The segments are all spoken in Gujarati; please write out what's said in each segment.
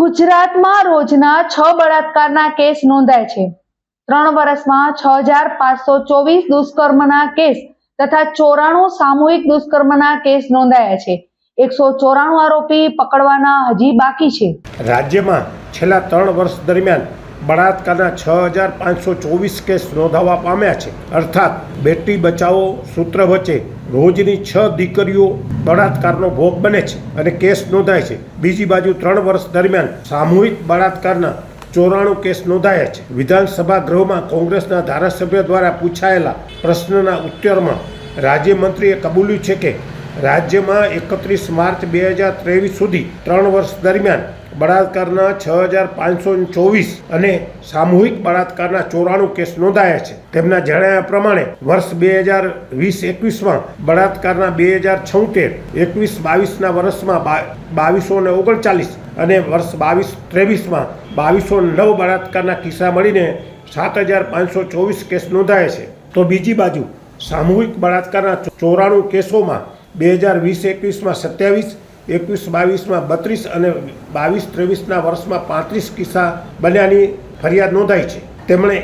ગુજરાતમાં રોજના છ બળાત્કારના કેસ નોંધાય છે. ત્રણ વર્ષમાં છ હજાર પાંચસો ચોવીસ દુષ્કર્મના કેસ તથા ચોરાણું સામૂહિક દુષ્કર્મના કેસ નોંધાયા છે. એકસો ચોરાણું આરોપી પકડવાના હજી બાકી છે. રાજ્યમાં છેલ્લા ત્રણ વર્ષ દરમિયાન બળાત્કારના છ હજાર પાંચસો ચોવીસ કેસ નોંધાવા પામ્યા છે. અર્થાત બેટી બચાવો સૂત્ર વચ્ચે રોજની છ દીકરીઓ બળાત્કારનો ભોગ બને છે અને કેસ નોંધાય છે. બીજી બાજુ ત્રણ વર્ષ દરમિયાન સામૂહિક બળાત્કારના ચોરાણું કેસ નોંધાયા છે. વિધાનસભા ગૃહમાં કોંગ્રેસના ધારાસભ્ય દ્વારા પૂછાયેલા પ્રશ્નના ઉત્તરમાં રાજ્યમંત્રીએ કબૂલ્યું છે કે રાજ્યમાં એકત્રીસ માર્ચ બે હજાર ત્રેવીસ સુધી ત્રણ વર્ષ દરમિયાન બળાત્કારના છ હજાર પાંચસો ચોવીસ અને સામૂહિક બળાત્કારના ચોરાણું કેસ નોંધાયા છે. તેમના જણાવ્યા પ્રમાણે વર્ષ બે હજાર વીસ એકવીસમાં બળાત્કારના બે હજાર છોતેર, એકવીસ બાવીસના વર્ષમાં બાવીસો ને ઓગણચાલીસ અને વર્ષ બાવીસ ત્રેવીસમાં બાવીસો નવ બળાત્કારના કિસ્સા મળીને સાત હજાર પાંચસો ચોવીસ કેસ નોંધાયા છે. તો બીજી બાજુ સામૂહિક બળાત્કારના ચોરાણું કેસોમાં બે હજાર વીસ એકવીસમાં સત્યાવીસ, એકવીસ બાવીસમાં બત્રીસ અને બાવીસ ત્રેવીસના વર્ષમાં પાંત્રીસ કિસ્સા બન્યાની ફરિયાદ નોંધાઈ છે. તેમણે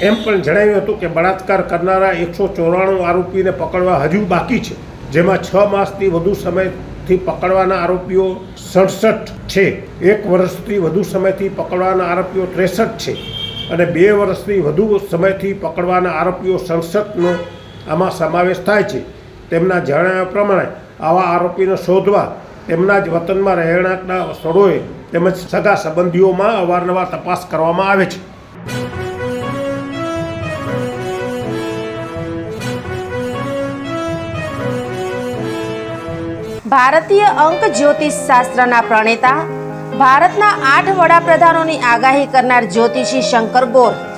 એમ પણ જણાવ્યું હતું કે બળાત્કાર કરનારા એકસો ચોરાણું આરોપીને પકડવા હજુ બાકી છે, જેમાં છ માસથી વધુ સમયથી પકડવાના આરોપીઓ સડસઠ છે. એક વર્ષથી વધુ સમયથી પકડવાના આરોપીઓ ત્રેસઠ છે અને બે વર્ષથી વધુ સમયથી પકડવાના આરોપીઓ સડસઠનો આમાં સમાવેશ થાય છે. તેમના જણાવ્યા પ્રમાણે આવા આરોપીને શોધવા તેમના જ વતનમાં રહેણાંકના સ્થળોએ તેમજ સગા સંબંધીઓમાં અવારનવાર તપાસ કરવામાં આવે છે. ભારતીય અંક જ્યોતિષ શાસ્ત્રના પ્રણેતા, ભારતના આઠ વડાપ્રધાનોની આગાહી કરનાર જ્યોતિષી શંકર ગોર